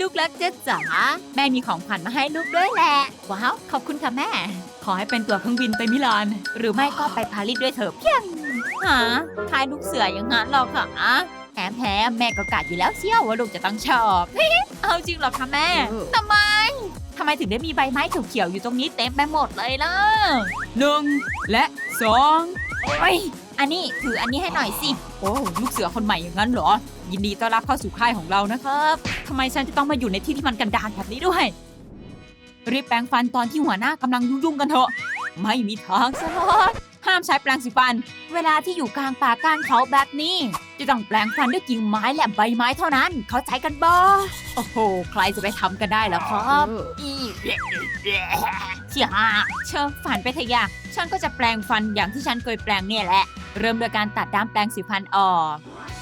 ลูกรักเจ๊จ๋าแม่มีของขวัญมาให้ลูกด้วยแหละ ว้าว ขอบคุณค่ะแม่ ขอให้เป็นตัวเครื่องบินไปมิลาน หรือไม่ก็ไปปารีสด้วยเถอะเพียงหาทายลูกเสืออย่างนั้นหรอคะแถมแถมแม่ก็กะอยู่แล้วเชี่ยวว่าลูกจะต้องชอบ เอาจริงเหรอคะแม่ทำไมทำไมถึงได้มีใบไม้เขียวๆอยู่ตรงนี้เต็มไปหมดเลยล่ะหนึ่งและสองโอ้ย อันนี้ถืออันนี้ให้หน่อยสิ โอ้ลูกเสือคนใหม่อย่างนั้นเหรอ ยินดีต้อนรับเข้าสู่ค่ายของเรานะครับทำไมฉันจะต้องมาอยู่ในที่ที่มันกันดารแบบนี้ด้วย รีบแปรงฟันตอนที่หัวหน้ากำลังยุ่งๆกันเถอะ ไม่มีทางสลอดห้ามใช้แปรงสีฟัน เวลาที่อยู่กลางป่ากลางเขาแบบนี้ จะต้องแปรงฟันด้วยกิ่งไม้และใบไม้เท่านั้น เข้าใจกันบ่โอ้โห ใครจะไปทำกันได้ล่ะครับอีเชี่ยเชิญฝันไปเถอะอยาฉันก็จะแปรงฟันอย่างที่ฉันเคยแปรงเนี่ยแหละ เริ่มโดยการตัดด้ามแปรงสีฟันออก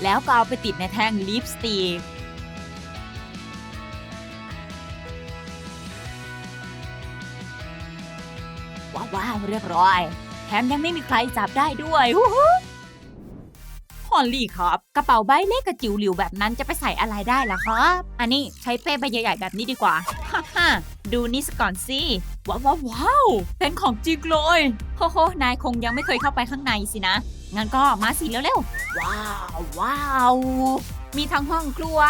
แล้วก็เอาไปติดในแท่งลิปสติกว้าวว้าวเรียบร้อย แถมยังไม่มีใครจับได้ด้วยฮู้ฮู้ฮ อลลี่ครับ กระเป๋าใบเล็กกระจิ๋วหลิวแบบนั้นจะไปใส่อะไรได้ล่ะครับ อันนี้ใช้เป้ใบใหญ่ๆแบบนี้ดีกว่าฮ่าฮ่าดูนี่สก่อนสิว้าวว้าวเป็นของจริงเลยโฮโหนายคงยังไม่เคยเข้าไปข้างในสินะ งั้นก็มาสิเร็วๆ ว้าวว้าวมีทั้งห้องครัว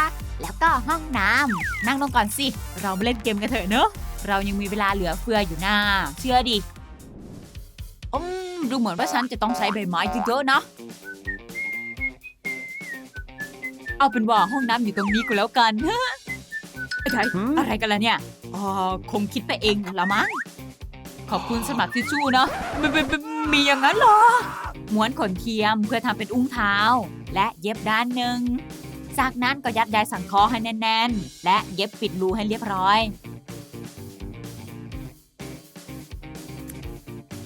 แล้วก็ห้องน้ำนั่งลงก่อนสิ เรามาเล่นเกมกันเถอะเนอะเรายังมีเวลาเหลือเฟืออยู่นะเชื่อดิอืมดูเหมือนว่าฉันจะต้องใช้ใบไม้เยอะๆนะ เอาเป็นว่าห้องน้ำอยู่ตรงนี้ก็แล้วกันอะไรอะไรกันล่ะเนี่ยอ๋อคงคิดไปเองละมั้ง ขอบคุณสมัครทิชชู่เนาะมมมมีอย่างนั้นเหรอ ม้วนขนเทียมเพื่อทำเป็นอุ้งเท้า และเย็บด้านหนึ่ง จากนั้นก็ยัดใยสังเคราะห์ให้แน่น ๆ และเย็บปิดรูให้เรียบร้อย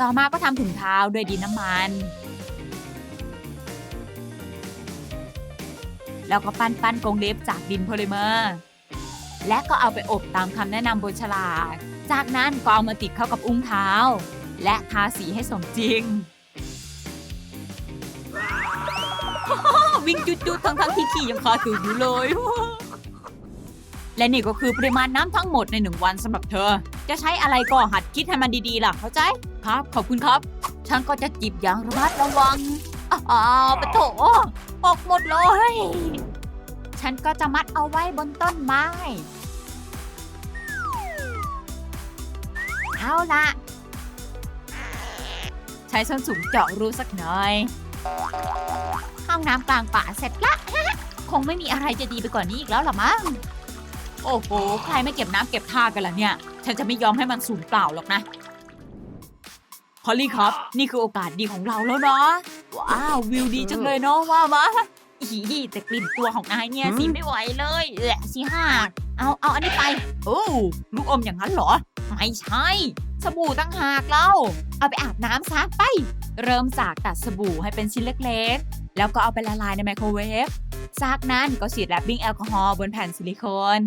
ต่อมาก็ทำถุงเท้าด้วยดินน้ำมัน แล้วก็ปั้นปั้นกรงเล็บจากดินโพลิเมอร์ และก็เอาไปอบตามคำแนะนำบนฉลาก จากนั้นก็เอามาติดเข้ากับอุ้งเท้า และทาสีให้สมจริง วิ่งจุดๆ ทั้งทั้งๆที่ขี่ยังคาตื่นอยู่เลย และนี่ก็คือปริมาณน้ำทั้งหมดในหนึ่งวันสำหรับเธอ จะใช้อะไรก็หัดคิดให้มันดีๆล่ะเข้าใจ ครับขอบคุณครับ ฉันก็จะจิบอย่างระมัดระวังอ้าวปะโถ ออกหมดเลย ฉันก็จะมัดเอาไว้บนต้นไม้ เอาละใช้ส้นสูงเจาะรูสักหน่อย ห้องน้ำกลางป่าเสร็จละ คงไม่มีอะไรจะดีไปกว่านี้อีกแล้วหรอมั้ง โอ้โห ใครไม่เก็บน้ำเก็บท่ากันล่ะเนี่ย ฉันจะไม่ยอมให้มันสูญเปล่าหรอกนะ พอลลี่ครับ นี่คือโอกาสดีของเราแล้วเนาะ ว้าว วิวดีจังเลยเนาะว่ามาอีแต่กลิ่นตัวของนายเนี่ยสิไม่ไหวเลยแหละสิห้าเอาเอาอันนี้ไป โอ้ลูกอมอย่างนั้นเหรอ ไม่ใช่ สบู่ตั้งหากเล่า เอาไปอาบน้ำซะไป เริ่มจากตัดสบู่ให้เป็นชิ้นเล็กๆ แล้วก็เอาไปละลายในไมโครเวฟจากนั้นก็ฉีดแรปปิ้งแอลกอฮอล์บนแผ่นซิลิโคน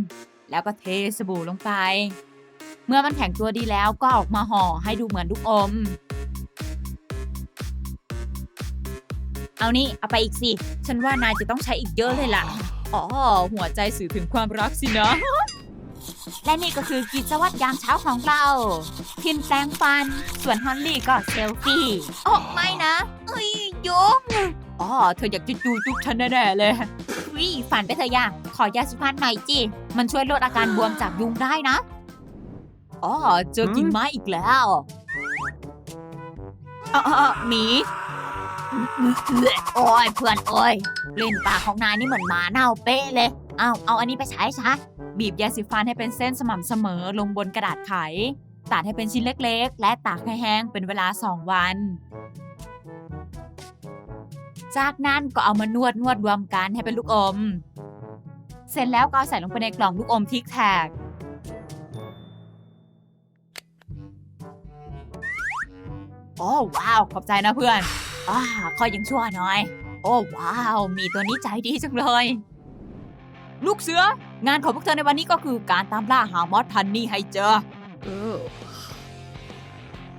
แล้วก็เทสบู่ลงไป เมื่อมันแข็งตัวดีแล้วก็ออกมาห่อให้ดูเหมือนลูกอม เอานี่ เอาไปอีกสิ ฉันว่านายจะต้องใช้อีกเยอะเลยล่ะ อ๋อ หัวใจสื่อถึงความรักสินะ และนี่ก็คือกิจวัตรยามเช้าของเราพินแปรงฟัน ส่วนฮอนลี่ก็เซลฟี่โอ้ไม่นะ เอ้ยยงอ๋อ เธออยากจะจูจุกฉันแน่ๆเลยวิฝันไปเถอะย่าขอยาสีฟันหน่อยจิ มันช่วยลดอาการบวมจากยุงได้นะ อ๋อ เจอกิ่งไม้อีกแล้วอ๋ออ๋อหมี โอ้ยเพื่อนโอ้ยกลิ่นปากของนายนี่เหมือนหมาเน่าเป๊ะเลย เอาเอาอันนี้ไปใช้ซะบีบยาสีฟันให้เป็นเส้นสม่ำเสมอลงบนกระดาษไข ตัดให้เป็นชิ้นเล็กๆ และตากให้แห้งเป็นเวลา 2 วัน จากนั้นก็เอามานวดนวดรวมกันให้เป็นลูกอม เสร็จแล้วก็เอาใส่ลงไปในกล่องลูกอมทิกแท็กโอ้ว้าว ขอบใจนะเพื่อน อ่าคอยยังชั่วหน่อย โอ้ว้าว มีตัวนี้ใจดีจังเลย ลูกเสือ งานของพวกเธอในวันนี้ก็คือการตามล่าหามอสพันนี่ให้เจอ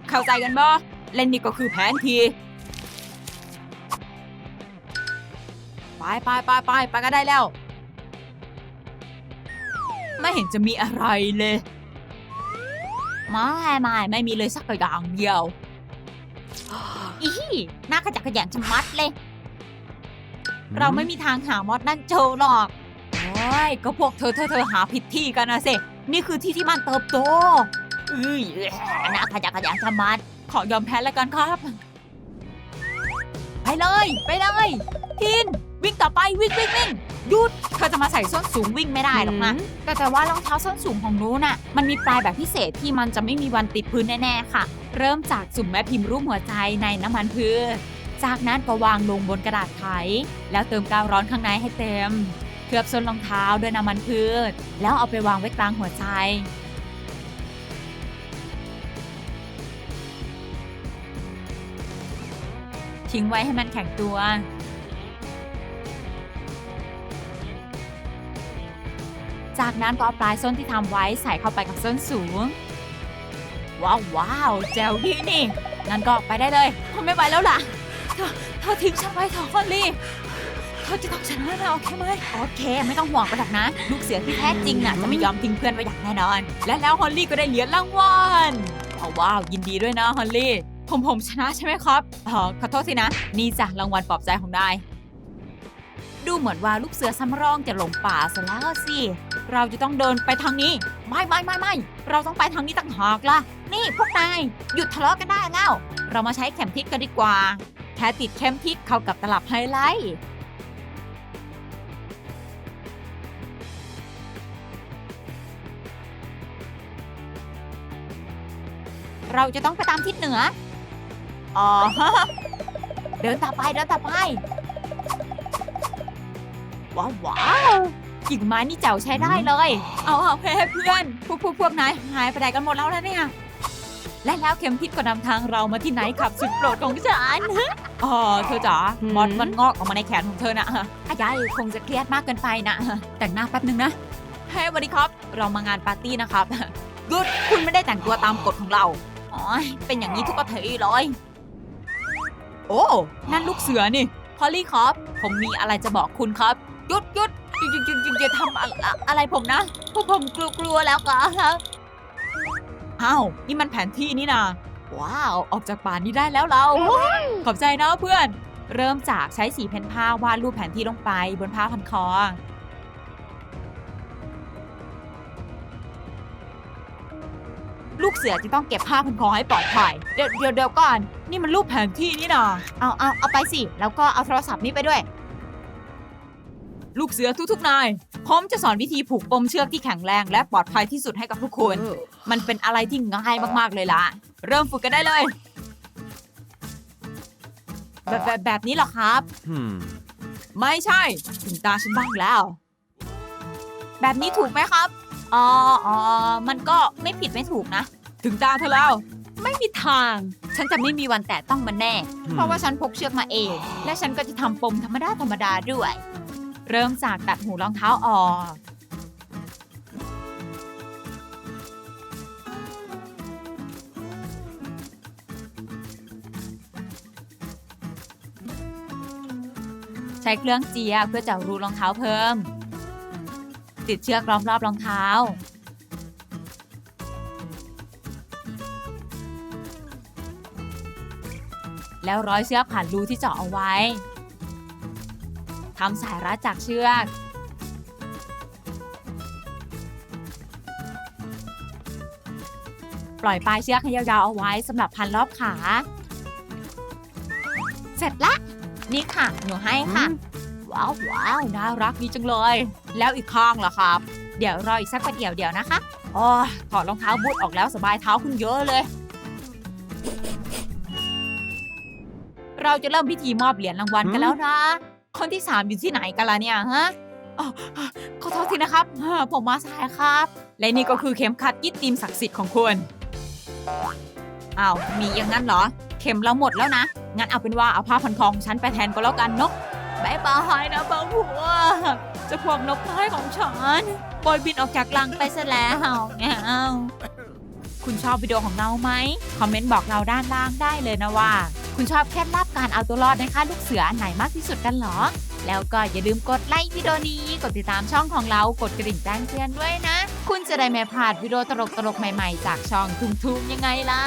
เข้าใจกันบ่เล่นนี่ก็คือแผนที ไปไปไปไปไปก็ได้แล้ว ไม่เห็นจะมีอะไรเลย ไม่ไม่ไม่มีเลยสักอย่างเดียว อีหน้าขจักขยงชะมัดเลย เราไม่มีทางหามอดนั่นเจอหรอกโอ้ยก็พวกเธอเธอเธอหาผิดที่กันนะสิ นี่คือที่ที่มันเติบโตเอ้ยหน้าขยักขยงชะมัด ขอยอมแพ้แล้วกันครับ ไปเลย ไปเลย ทิน วิ่งต่อไปวิ่งวิ่งวิ่ง หยุดเธอจะมาใส่ส้นสูงวิ่งไม่ได้หรอกนะ แต่แต่ว่ารองเท้าส้นสูงของหนู้น่ะ มันมีปลายแบบพิเศษที่มันจะไม่มีวันติดพื้นแน่ๆค่ะ เริ่มจากจุ่มแม่พิมพ์รูปหัวใจในน้ำมันพืชจากนั้นก็วางลงบนกระดาษไข แล้วเติมกาวร้อนข้างในให้เต็ม เคลือบส้นรองเท้าด้วยน้ำมันพืช แล้วเอาไปวางไว้กลางหัวใจทิ้งไว้ให้มันแข็งตัว จากนั้นก็เอาปลายส้นที่ทำไว้ใส่เข้าไปกับส้นสูง ว้าวว้าวแจวดีนี่งั้นก็ไปได้เลยไม่ไหวแล้วล่ะเธอเธอทิ้งฉันไว้เถอะฮอลลี่เธอจะต้องชนะเราโอเคไหมโอเค ไม่ต้องห่วงไปหรอกนะ ลูกเสือที่แท้จริงน่ะจะไม่ยอมทิ้งเพื่อนไว้อย่างแน่นอน และแล้วฮอลลี่ก็ได้เหรียญรางวัลเอาว้าวยินดีด้วยนะฮอลลี่ผมผมชนะใช่ไหมครับเออขอโทษทีนะ นี่จ้ะรางวัลปลอบใจของนายดูเหมือนว่าลูกเสือซ้ำรองจะหลงป่าซะแล้วสิ เราจะต้องเดินไปทางนี้ ไม่ไม่ไม่ไม่เราต้องไปทางนี้ต่างหากล่ะ นี่พวกนายหยุดทะเลาะกันได้แล้ว เรามาใช้เข็มทิศกันดีกว่า แค่ติดเข็มทิศเข้ากับตลับไฮไลท์เราจะต้องไปตามทิศเหนือ อ๋อ เดินต่อไป เดินต่อไป ว้าวว้าว กิ่งไม้นี่เจ๋วใช้ได้เลย เอาเอาเพื่อนเพื่อนพวกพวกพวกนายหายไปไหนกันหมดแล้วนะเนี่ย และแล้วเข็มทิศก็นำทางเรามาที่ไหนขับสุดโปรดของฉันอ๋อเธอจ๋าหืม มอนมันงอกออกมาในแขนของเธอนะอายายคงจะเครียดมากเกินไปนะ แต่งหน้าแป๊บนึงนะเฮ้ยสวัสดีครับ เรามางานปาร์ตี้นะครับหยุดคุณไม่ได้แต่งตัวตามกฎของเราอ๋อเป็นอย่างนี้ทุกประเทศเลย โอ้ นั่นลูกเสือนี่ พอลลี่ครับ ผมมีอะไรจะบอกคุณครับ หยุดหยุด หยุดหยุดหยุดหยุดอย่าทำอะอะอะไรผมนะพราะผมกลัวกลัวแล้วครับอ้าวนี่มันแผนที่นี่นะว้าว ออกจากป่านี้ได้แล้วเรา ขอบใจนะเพื่อน เริ่มจากใช้สีเพนผ้าวาดรูปแผนที่ลงไปบนผ้าพันคอลูกเสือจะต้องเก็บผ้าพันคอให้ปลอดภัย เดี๋ยวเดี๋ยวก่อน นี่มันรูปแผนที่นี่นะเอาเอาเอาไปสิ แล้วก็เอาโทรศัพท์นี้ไปด้วย ลูกเสือทุกๆนาย ผมจะสอนวิธีผูกปมเชือกที่แข็งแรงและปลอดภัยที่สุดให้กับทุกคน มันเป็นอะไรที่ง่ายมากๆเลยล่ะ เริ่มฝึกกันได้เลย แบบแบบแบบนี้เหรอครับ Hmm. ไม่ใช่ ถึงตาฉันบ้างแล้ว แบบนี้ถูกไหมครับอ๋ออ๋อมันก็ไม่ผิดไม่ถูกนะ ถึงตาเธอแล้ว ไม่มีทาง ฉันจะไม่มีวันแตะต้องมันแน่ เพราะว่าฉันพกเชือกมาเอง และฉันก็จะทำปมธรรมดาธรรมดาด้วย เริ่มจากตัดหูรองเท้าออก ใช้เครื่องเจียเพื่อเจาะรูรองเท้าเพิ่ม ติดเชือกล้อมรอบรองเท้าแล้วร้อยเชือกผ่านรูที่เจาะเอาไว้ำสายรัดจากเชือกปล่อยปลายเชือกให้ยาวๆเอาไว้สำหรับพันรอบขา เสร็จละ นี่ค่ะ หนูให้ค่ะ ว้าวว้าวน่ารักดีจังเลย แล้วอีกข้างล่ะครับ เดี๋ยวรออีกสักประเดี๋ยวเดียวนะคะอ๋อถอดรองเท้าบูทออกแล้วสบายเท้าขึ้นเยอะเลย เราจะเริ่มพิธีมอบเหรียญรางวัลกันแล้วนะ คนที่สามอยู่ที่ไหนกันล่ะเนี่ยฮะอ๋อขอโทษทีนะครับผมมาสายครับ และนี่ก็คือเข็มขัดยิดตีมศักดิ์สิทธิ์ของคุณอ้าวมีอย่างนั้นเหรอ เข็มเราหมดแล้วนะ งั้นเอาเป็นว่าเอาผ้าพันคอของฉันไปแทนก็แล้วกันเนกบายบายนะบางหัวจะพวกนกน้อยของฉันปล่อยบินออกจากรังไปซะแล้วแงวคุณชอบวิดีโอของเราไหม คอมเมนต์บอกเราด้านล่างได้เลยนะว่า คุณชอบเคล็ดลับการเอาตัวรอดนะคะ ลูกเสือไหนมากที่สุดกันหรอ แล้วก็อย่าลืมกดไลค์วิดีโอนี้ กดติดตามช่องของเรา กดกระดิ่งแจ้งเตือนด้วยนะ คุณจะได้ไม่พลาดวิดีโอตลกๆใหม่ๆ จากช่องทุ่งๆยังไงล่ะ